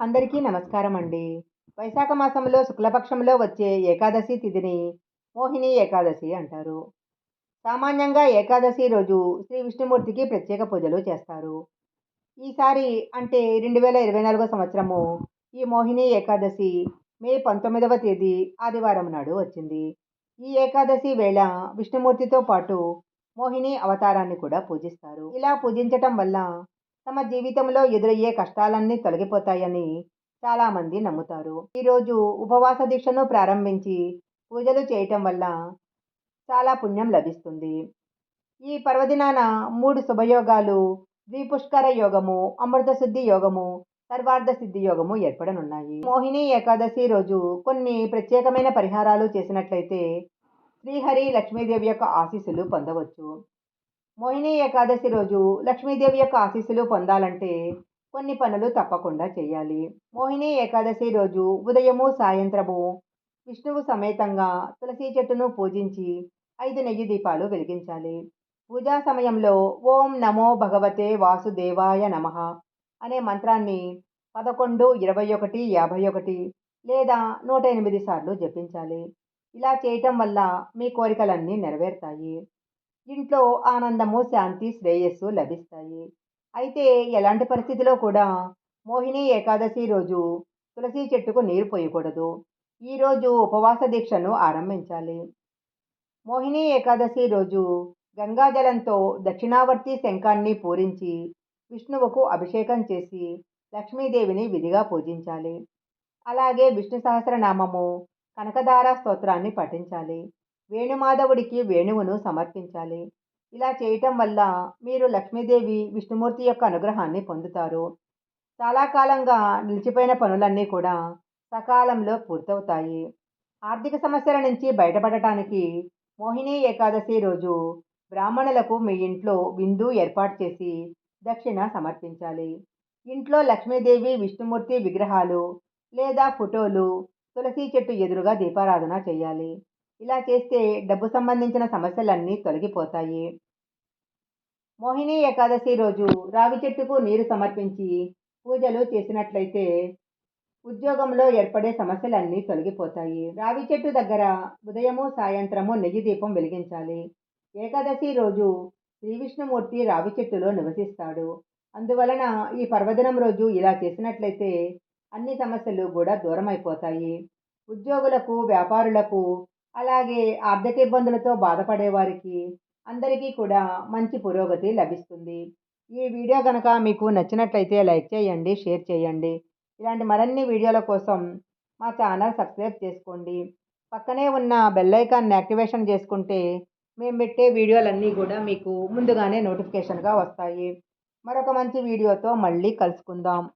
అందరికీ నమస్కారం అండి వైశాఖ మాసంలో శుక్లపక్షంలో వచ్చే ఏకాదశి తిథిని మోహిని ఏకాదశి అంటారు. సామాన్యంగా ఏకాదశి రోజు శ్రీ విష్ణుమూర్తికి ప్రత్యేక పూజలు చేస్తారు. ఈసారి అంటే రెండు వేల ఇరవై నాలుగో సంవత్సరము ఈ మోహిని ఏకాదశి మే పంతొమ్మిదవ తేదీ ఆదివారం నాడు వచ్చింది. ఈ ఏకాదశి వేళ విష్ణుమూర్తితో పాటు మోహిని అవతారాన్ని కూడా పూజిస్తారు. ఇలా పూజించటం వల్ల తమ జీవితంలో ఎదురయ్యే కష్టాలన్నీ తొలగిపోతాయని చాలామంది నమ్ముతారు. ఈరోజు ఉపవాస దీక్షను ప్రారంభించి పూజలు చేయటం వల్ల చాలా పుణ్యం లభిస్తుంది. ఈ పర్వదినాన మూడు శుభయోగాలు ద్విపుష్కర యోగము అమృత శుద్ధి యోగము సర్వార్థ సిద్ధి యోగము ఏర్పడనున్నాయి. మోహిని ఏకాదశి రోజు కొన్ని ప్రత్యేకమైన పరిహారాలు చేసినట్లయితే శ్రీహరి లక్ష్మీదేవి యొక్క ఆశీస్సులు పొందవచ్చు. మోహిని ఏకాదశి రోజు లక్ష్మీదేవి యొక్క ఆశీస్సులు పొందాలంటే కొన్ని పనులు తప్పకుండా చేయాలి. మోహిని ఏకాదశి రోజు ఉదయము సాయంత్రము విష్ణువు సమేతంగా తులసి చెట్టును పూజించి ఐదు నెయ్యి దీపాలు వెలిగించాలి. పూజా సమయంలో ఓం నమో భగవతే వాసుదేవాయ నమ అనే మంత్రాన్ని పదకొండు ఇరవై ఒకటి యాభై ఒకటి లేదా నూట ఎనిమిది సార్లు జపించాలి. ఇలా చేయటం వల్ల మీ కోరికలన్నీ నెరవేరుతాయి. ఇంట్లో ఆనందము శాంతి శ్రేయస్సు లభిస్తాయి. అయితే ఎలాంటి పరిస్థితిలో కూడా మోహిని ఏకాదశి రోజు తులసి చెట్టుకు నీరు పోయకూడదు. ఈరోజు ఉపవాస దీక్షను ఆరంభించాలి. మోహిని ఏకాదశి రోజు గంగాజలంతో దక్షిణావర్తి శంఖాన్ని పూరించి విష్ణువుకు అభిషేకం చేసి లక్ష్మీదేవిని విధిగా పూజించాలి. అలాగే విష్ణు సహస్రనామము కనకదార స్తోత్రాన్ని పఠించాలి. వేణుమాధవుడికి వేణువును సమర్పించాలి. ఇలా చేయటం వల్ల మీరు లక్ష్మీదేవి విష్ణుమూర్తి యొక్క అనుగ్రహాన్ని పొందుతారు. చాలా కాలంగా నిలిచిపోయిన పనులన్నీ కూడా సకాలంలో పూర్తవుతాయి. ఆర్థిక సమస్యల నుంచి బయటపడటానికి మోహిని ఏకాదశి రోజు బ్రాహ్మణులకు మీ ఇంట్లో విందు ఏర్పాటు చేసి దక్షిణ సమర్పించాలి. ఇంట్లో లక్ష్మీదేవి విష్ణుమూర్తి విగ్రహాలు లేదా ఫోటోలు తులసి చెట్టు ఎదురుగా దీపారాధన చేయాలి. ఇలా చేస్తే డబ్బు సంబంధించిన సమస్యలన్నీ తొలగిపోతాయి. మోహిని ఏకాదశి రోజు రావి చెట్టుకు నీరు సమర్పించి పూజలు చేసినట్లయితే ఉద్యోగంలో ఏర్పడే సమస్యలన్నీ తొలగిపోతాయి. రావి చెట్టు దగ్గర ఉదయము సాయంత్రము నెయ్యి దీపం వెలిగించాలి. ఏకాదశి రోజు శ్రీ విష్ణుమూర్తి రావి చెట్టులో నివసిస్తాడు. అందువలన ఈ పర్వదినం రోజు ఇలా చేసినట్లయితే అన్ని సమస్యలు కూడా దూరం అయిపోతాయి ఉద్యోగులకు వ్యాపారులకు అలాగే ఆర్థిక ఇబ్బందులతో బాధపడే వారికి అందరికీ కూడా మంచి పురోగతి లభిస్తుంది. ఈ వీడియో కనుక మీకు నచ్చినట్లయితే లైక్ చేయండి షేర్ చేయండి. ఇలాంటి మరిన్ని వీడియోల కోసం మా ఛానల్ సబ్స్క్రైబ్ చేసుకోండి. పక్కనే ఉన్న బెల్ ఐకాన్ని యాక్టివేషన్ చేసుకుంటే మేము పెట్టే వీడియోలన్నీ కూడా మీకు ముందుగానే నోటిఫికేషన్గా వస్తాయి. మరొక మంచి వీడియోతో మళ్ళీ కలుసుకుందాం.